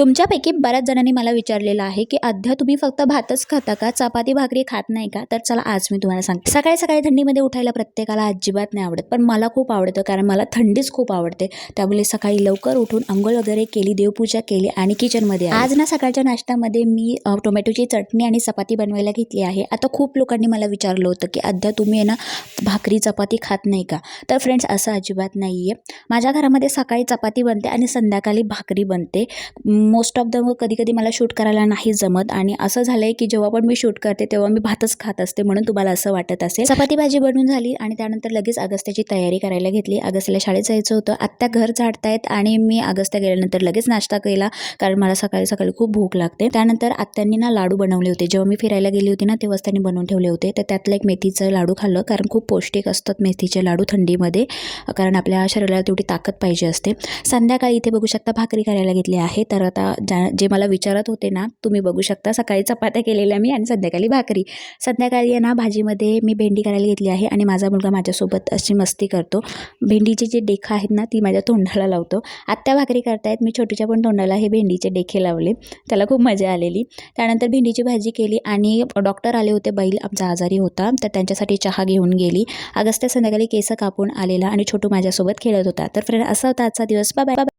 तुमच्यापैकी बऱ्याच जणांनी मला विचारलेलं आहे की अध्या तुम्ही फक्त भातच खाता का? चपाती भाकरी खात नाही का? तर चला आज मी तुम्हाला सांगते. सकाळी सकाळी थंडीमध्ये उठायला प्रत्येकाला अजिबात नाही आवडत पण मला खूप आवडतं कारण मला थंडीच खूप आवडते. त्यामुळे सकाळी लवकर उठून आंघोळ वगैरे केली देवपूजा केली आणि किचनमध्ये आज ना सकाळच्या नाश्त्यामध्ये मी टोमॅटोची चटणी आणि चपाती बनवायला घेतली आहे. आता खूप लोकांनी मला विचारलं होतं की अध्या तुम्ही आहे ना भाकरी चपाती खात नाही का? तर फ्रेंड्स असं अजिबात नाही आहे माझ्या घरामध्ये सकाळी चपाती बनते आणि संध्याकाळी भाकरी बनते. मोस्ट ऑफ द कधी कधी मला शूट करायला नाही जमत. आणि असं झालं आहे की जेव्हा पण मी शूट करते तेव्हा मी भातच खात असते म्हणून तुम्हाला असं वाटत असेल. चपाती भाजी बनून झाली आणि त्यानंतर लगेच अगस्त्याची तयारी करायला घेतली. अगस्त्याला शाळेत जायचं होतं. आत्ता घर झाडतायत आणि मी अगस्त्या गेल्यानंतर लगेच नाश्ता केला कारण मला सकाळी सकाळी खूप भूक लागते. त्यानंतर आत्यांनी ना लाडू बनवले होते. जेव्हा मी फिरायला गेली होती ना तेव्हाच त्यांनी बनवून ठेवले होते. तर त्यातलं एक मेथीचं लाडू खाल्लं कारण खूप पौष्टिक असतात मेथीचे लाडू थंडीमध्ये कारण आपल्या शरीराला तेवढी ताकद पाहिजे असते. संध्याकाळी इथे बघू शकता भाकरी करायला घेतली आहे. तर आता ज्या जे मला विचारत होते ना तुम्ही बघू शकता सकाळी चपात्या केलेल्या मी आणि संध्याकाळी भाकरी. संध्याकाळी ना भाजीमध्ये मी भेंडी करायला घेतली आहे आणि माझा मुलगा माझ्यासोबत अशी मस्ती करतो. भेंडीचे जे डेखं आहेत ना ती माझ्या तोंडाला लावतो. आत्या भाकरी करतायत मी छोटीच्या पण तोंडाला हे भेंडीचे डेखे लावले. त्याला खूप मजा आलेली. त्यानंतर भेंडीची भाजी केली आणि डॉक्टर आले होते बैल आमचा आजारी होता तर त्यांच्यासाठी चहा घेऊन गेली. अगस्त्या संध्याकाळी केस कापून आलेला आणि छोटू माझ्यासोबत खेळत होता. तर फ्रेंड असा होता आजचा दिवस. Bye bye